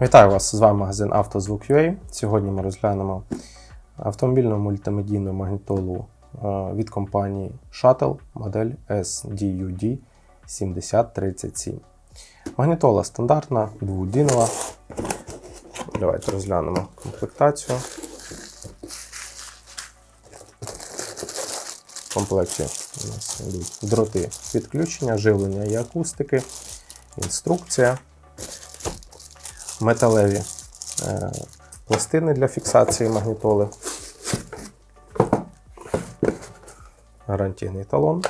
Вітаю вас! З вами магазин «Автозвук.UA». Сьогодні ми розглянемо автомобільну мультимедійну магнітолу е, від компанії Shuttle модель SDUD 7037. Магнітола стандартна, дводінова. Давайте розглянемо комплектацію. В комплекті у нас йдуть дроти підключення, живлення і акустики, інструкція металеві е, пластини для фіксації магнітоли, гарантійний талон.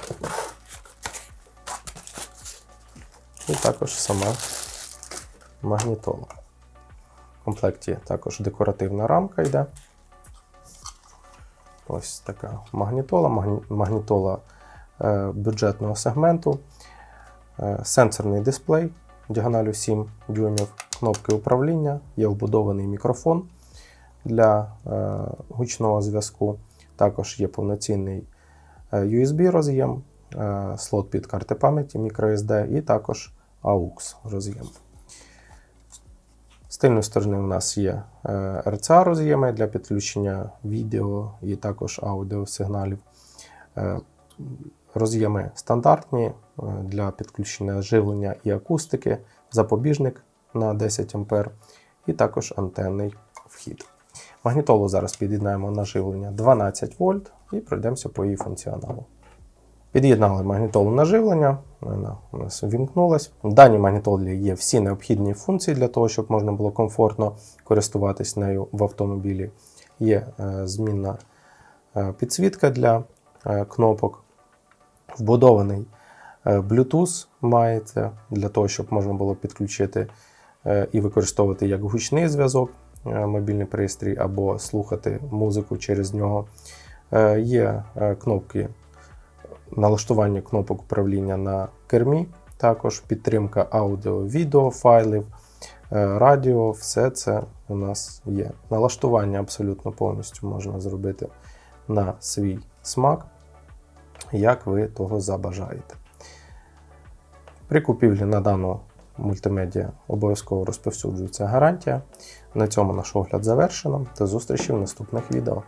І також сама магнітола. В комплекті також декоративна рамка йде. Ось така магнітола, магнітола е, бюджетного сегменту, е, сенсорний дисплей діагоналю 7 дюймів, кнопки управління, є вбудований мікрофон для е, гучного зв'язку. Також є повноцінний е, USB роз'єм, е, слот під карти пам'яті microSD і також AUX роз'єм. З тильної сторони у нас є RCA роз'єми для підключення відео і також аудіосигналів. Роз'єми стандартні для підключення живлення і акустики, запобіжник на 10 А і також антенний вхід. Магнітолу зараз під'єднаємо на живлення 12 вольт і пройдемося по її функціоналу. Під'єднали магнітолу на живлення, вона у нас вімкнулась. В даній магнітолі є всі необхідні функції для того, щоб можна було комфортно користуватись нею в автомобілі. Є е, змінна е, підсвітка для е, кнопок, вбудований Bluetooth мається для того, щоб можна було підключити і використовувати як гучний зв'язок е, мобільний пристрій або слухати музику через нього. Е, Є е, кнопки налаштування кнопок управління на кермі, також підтримка аудіо, відео файлів, е, радіо, все це у нас є. Налаштування абсолютно повністю можна зробити на свій смак, як ви того забажаєте. При купівлі на дану мультимедіа обов'язково розповсюджується гарантія. На цьому наш огляд завершено. До зустрічі в наступних відео.